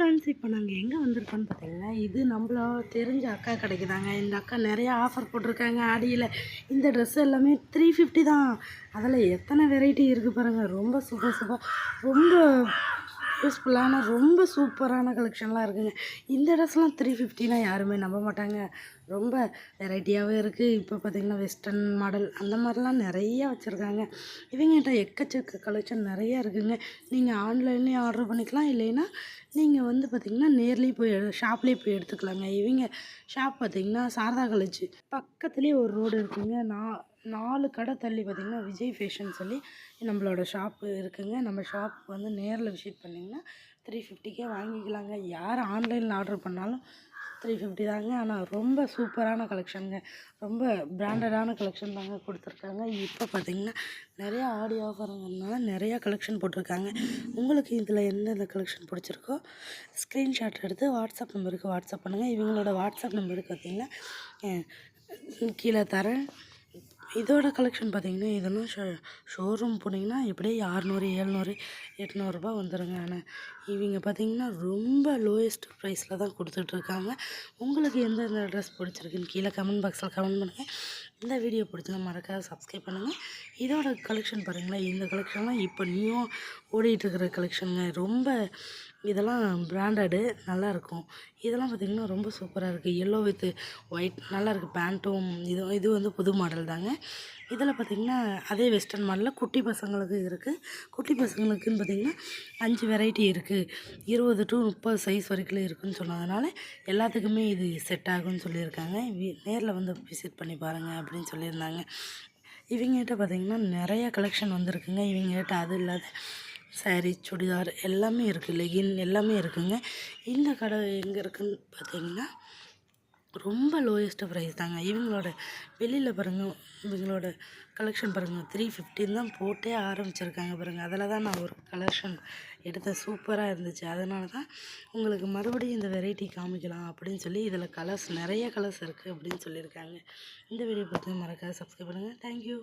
Friends இப்போ நாங்கள் எங்கே வந்திருக்கோம்னு பார்த்தீங்கன்னா இது நம்மள தெரிஞ்ச அக்கா கடைக்கு தாங்க இந்த அக்கா நிறையா ஆஃபர் போட்டிருக்காங்க. ஆடியில் இந்த ட்ரெஸ் எல்லாமே த்ரீ ஃபிஃப்டி தான். அதில் எத்தனை வெரைட்டி இருக்குது பாருங்கள் ரொம்ப சூப்பர் சூப்பர் ரொம்ப யூஸ்ஃபுல்லான ரொம்ப சூப்பரான கலெக்ஷன்லாம் இருக்குங்க. இந்த ட்ரெஸ்லாம் த்ரீ ஃபிஃப்டினா யாருமே நம்ப மாட்டாங்க. ரொம்ப வெரைட்டியாகவே இருக்குது இப்போ பார்த்திங்கன்னா வெஸ்டர்ன் மாடல் அந்த மாதிரிலாம் நிறையா வச்சுருக்காங்க. இவங்ககிட்ட எக்கச்சக்க கலெக்ஷன் நிறையா இருக்குங்க. நீங்கள் ஆன்லைன்லேயும் ஆர்டர் பண்ணிக்கலாம். இல்லைன்னா நீங்கள் வந்து பார்த்திங்கன்னா நேர்லேயும் போய் ஷாப்லேயே போய் எடுத்துக்கலாங்க. இவங்க ஷாப் பார்த்திங்கன்னா சாரதா காலேஜ் பக்கத்துலேயே ஒரு ரோடு இருக்குங்க. நான் நாலு கடை தள்ளி பார்த்திங்கன்னா விஜய் ஃபேஷன் சொல்லி நம்மளோட ஷாப்பு இருக்குங்க. நம்ம ஷாப் வந்து நேரில் விசிட் பண்ணிங்கன்னா த்ரீ ஃபிஃப்டிக்கே வாங்கிக்கலாங்க. யார் ஆன்லைனில் ஆர்டர் பண்ணாலும் த்ரீ ஃபிஃப்டி தாங்க. ஆனால் ரொம்ப சூப்பரான கலெக்ஷனுங்க ரொம்ப பிராண்டடான கலெக்ஷன் தாங்க கொடுத்துருக்காங்க. இப்போ பார்த்திங்கன்னா நிறையா ஆடி ஆஃபருங்கிறதுனால நிறையா கலெக்ஷன் போட்டிருக்காங்க. உங்களுக்கு இதில் எந்தெந்த கலெக்ஷன் பிடிச்சிருக்கோ ஸ்க்ரீன்ஷாட் எடுத்து வாட்ஸ்அப் நம்பருக்கு வாட்ஸ்அப் பண்ணுங்கள் இவங்களோட வாட்ஸ்அப் நம்பருக்கு பார்த்திங்கன்னா கீழே தரேன். இதோட கலெக்ஷன் பார்த்தீங்கன்னா இதெல்லாம் ஷோ ஷோரூம் போனீங்கன்னா இப்படியே அறநூறு ஏழ்நூறு எட்நூறுபா வந்துடுங்க ஆனால் இவங்க பார்த்தீங்கன்னா ரொம்ப லோயஸ்ட் ப்ரைஸில் தான் கொடுத்துட்ருக்காங்க உங்களுக்கு எந்தெந்த ட்ரெஸ் பிடிச்சிருக்குன்னு கீழே கமெண்ட் பாக்ஸில் கமெண்ட் பண்ணுங்கள் இந்த வீடியோ பிடிச்சா மறக்காத சப்ஸ்கிரைப் பண்ணுங்கள் இதோட கலெக்ஷன் பாருங்களேன். இந்த கலெக்ஷன்லாம் இப்போ நியூ ஓடிட்டுருக்கிற கலெக்ஷனுங்க ரொம்ப இதெல்லாம் பிராண்டடு நல்லாயிருக்கும். இதெல்லாம் பார்த்திங்கன்னா ரொம்ப சூப்பராக இருக்குது எல்லோ வித் ஒயிட் நல்லாயிருக்கு. பேண்ட்டும் இது இது வந்து புது மாடல் தாங்க. இதில் பார்த்திங்கன்னா அதே வெஸ்டர்ன் மாடலில் குட்டி பசங்களுக்கு இருக்குது குட்டி பசங்களுக்குன்னு பார்த்திங்கன்னா அஞ்சு வெரைட்டி இருக்குது இருபது டு முப்பது சைஸ் வரைக்கும் இருக்குன்னு சொன்னதுனால எல்லாத்துக்குமே இது செட் ஆகும்னு சொல்லியிருக்காங்க. நேரில் வந்து விசிட் பண்ணி பாருங்கள் அப்படின்னு சொல்லியிருந்தாங்க. இவங்ககிட்ட பார்த்திங்கன்னா நிறைய கலெக்ஷன் வந்திருக்குங்க. இவங்ககிட்ட அது இல்லாத சாரீ சுடிதார் எல்லாமே இருக்குது லெகின் எல்லாமே இருக்குங்க. இந்த கடை எங்கே இருக்குதுன்னு பார்த்தீங்கன்னா ரொம்ப லோயஸ்ட் ப்ரைஸ் தாங்க. இவங்களோட வெளியில் பாருங்கள் இவங்களோட கலெக்ஷன் பாருங்கள் த்ரீ ஃபிஃப்டின் தான் போட்டே ஆரம்பிச்சிருக்காங்க பாருங்கள் அதில் தான் நான் ஒரு கலெக்ஷன் எடுத்தேன். சூப்பராக இருந்துச்சு. அதனால தான் உங்களுக்கு மறுபடியும் இந்த வெரைட்டி காமிக்கலாம் அப்படின்னு சொல்லி இதில் கலர்ஸ் நிறைய கலர்ஸ் இருக்குது அப்படின்னு சொல்லியிருக்காங்க. இந்த வீடியோ பார்த்து மறக்காத சப்ஸ்கிரைப் பண்ணுங்கள் தேங்க்யூ